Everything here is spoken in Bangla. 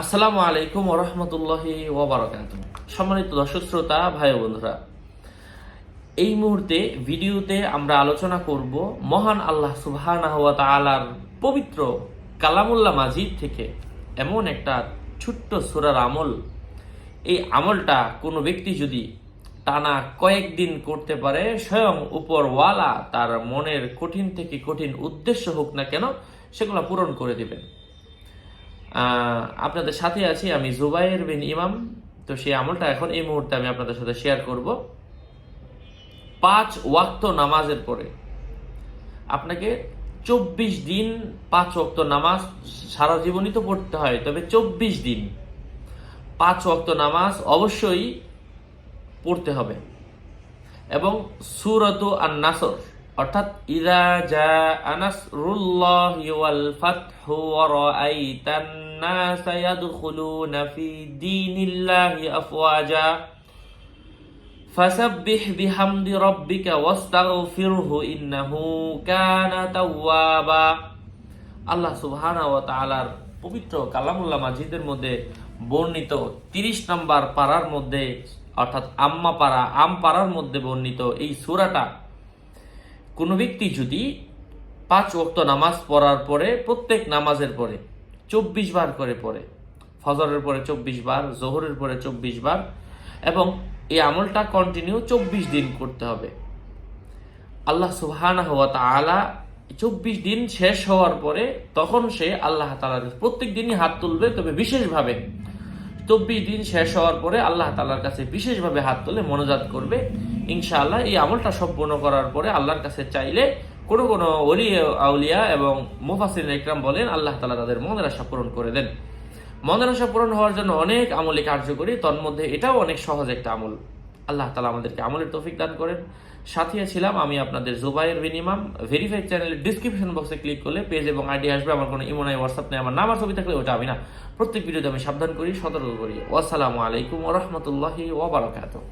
আসসালামু আলাইকুম ওরহমতুল্লাহি ওবরাকাত সম্মানিত দর্শক, শ্রোতা, ভাই বন্ধুরা, এই মুহূর্তে ভিডিওতে আমরা আলোচনা করব মহান আল্লাহ সুবহানাহু ওয়া তাআলার পবিত্র কালামুল্লাহ মাজিদ থেকে এমন একটা ছোট্ট সূরার আমল। এই আমলটা কোনো ব্যক্তি যদি টানা কয়েকদিন করতে পারে, স্বয়ং উপরওয়ালা তার মনের কঠিন থেকে কঠিন উদ্দেশ্য হোক না কেন, সেগুলো পূরণ করে দিবেন। আপনাদের সাথে আছি আমি জুবাইর বিন ইমাম। তো সেই আমলটা এখন এই মুহূর্তে আমি আপনাদের সাথে শেয়ার করব। পাঁচ ওয়াক্ত নামাজের পরে আপনাকে চব্বিশ দিন পাঁচ ওয়াক্ত নামাজ সারা জীবনই তো পড়তে হয়, তবে চব্বিশ দিন পাঁচ ওয়াক্ত নামাজ অবশ্যই পড়তে হবে। এবং সুরত আর নাসর অর্থাৎ, ইদা জা আনাসরুল্লাহ ওয়াল ফাতহু ওয়া রাআইতান নাসা ইয়াদখুলুনা ফি দীনিল্লাহি আফওয়াজা ফাসাব্বিহ বিহামদি রাব্বিকা ওয়াস্তাগফিরহু ইন্নাহু কানা তাওয়াবা আল্লাহ সুবহানাহু ওয়া তাআলার পবিত্র কালামুল্লাহ মাজিদের মধ্যে বর্ণিত 30 নম্বর পারার মধ্যে, অর্থাৎ আম্মা পাড়া আম পাড়ার মধ্যে বর্ণিত এই সূরাটা কোনো ব্যক্তি যদি পাঁচ ওয়াক্ত নামাজ পড়ার পরে, প্রত্যেক নামাজের পরে চব্বিশ বার করে পড়ে, ফজরের পরে চব্বিশ বার, জোহরের পরে চব্বিশ বার, এবং এই আমলটা কন্টিনিউ চব্বিশ দিন করতে হবে। আল্লাহ সুবহানাহ ওয়া তাআলা চব্বিশ দিন শেষ হওয়ার পরে তখন সে আল্লাহ তালার প্রত্যেক দিনই হাত তুলবে, তবে বিশেষভাবে চব্বিশ দিন শেষ হওয়ার পরে আল্লাহ তালার কাছে বিশেষভাবে হাত তুলে মনোজাত করবে। ইনশাআল্লাহ এই আমলটা সম্পূর্ণ করার পরে আল্লাহর কাছে চাইলে কোনো কোনো অলি আউলিয়া এবং মুফাসির ইকরাম বলেন, আল্লাহ তালা তাদের মনের আশা পূরণ করে দেন। মনের আশা পূরণ হওয়ার জন্য অনেক আমলে কার্যকরী, তন্মধ্যে এটাও অনেক সহজ একটা আমল। আল্লাহ তালা আমাদেরকে আমলের তৌফিক দান করেন। সাথে ছিলাম আমি আপনাদের জুবাইয়ের মিনিমাম ভেরিফাইড চ্যানেলের ডিসক্রিপশন বক্সে ক্লিক করলে পেজ এবং আইডি আসবে। আমার কোনো ইমো নাই হোয়াটসঅ্যাপ নেই, আমার নামার ছবি থাকলে ওটা আমি না। প্রত্যেক ভিডিওতে আমি সাবধান করি, সতর্ক করি। আসসালামু আলাইকুম রহমতুল্লাহি ওবরাকাতুহ